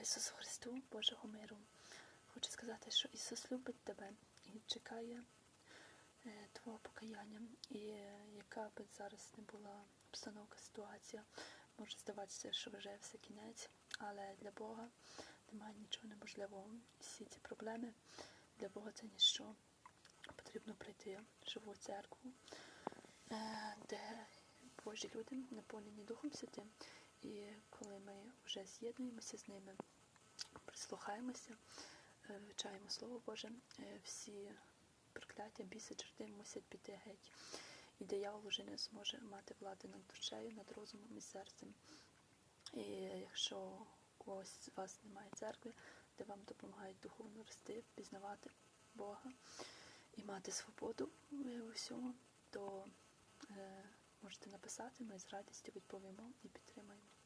Слава Ісусу Христу, Божого миру. Хочу сказати, що Ісус любить тебе і чекає е, твого покаяння. І е, яка би зараз не була обстановка, ситуація, може здаватися, що вже все кінець, але для Бога немає нічого неможливого. Всі ці проблеми для Бога це ніщо. Потрібно прийти в живу церкву, е, де Божі люди наповнені Духом Святим. І коли ми вже з'єднуємося з ними, прислухаємося, е, вивчаємо Слово Боже, е, всі прокляття, біси, чорти мусять піти геть. І диявол вже не зможе мати влади над душею, над розумом і серцем. І якщо у когось з вас немає церкви, де вам допомагають духовно рости, пізнавати Бога і мати свободу в усьому, то е, можете написати, ми з радістю відповімо і підтримаємо.